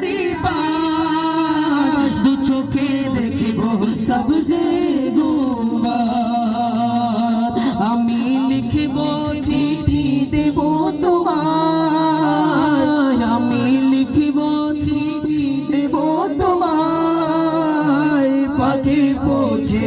চারিপাশ দু চোখে আমি লিখিব, চিঠি দেব তোমায়। আমি লিখিব, চিঠি দেব তোমায়। পাখি পৌঁছে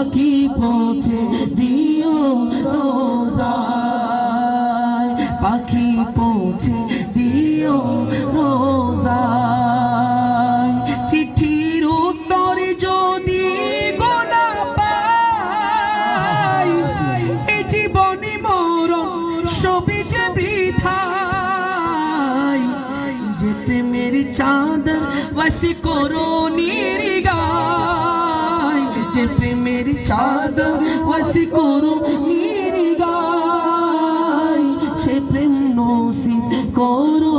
পাখি পৌঁছে দিও রোজায়। পাখি পৌঁছে দিও রোজায়। চিঠির উত্তরে যদি গোনা পাই, এ জীবনে মরণ সবই যে বৃথায় যে প্রেমের চাঁদর বাসি করো নির্গায় যে ওয়াসি করো নিরিগাই সে প্রেম নসিব করো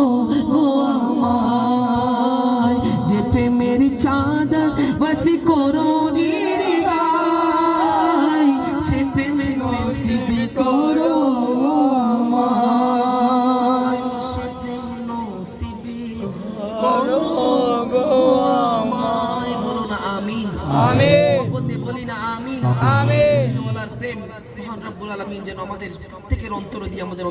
বলি না আমিন আমিন। প্রেম মহান রব্বুল আলামিন যেন আমাদের প্রত্যেকের অন্তর দিয়ে আমাদের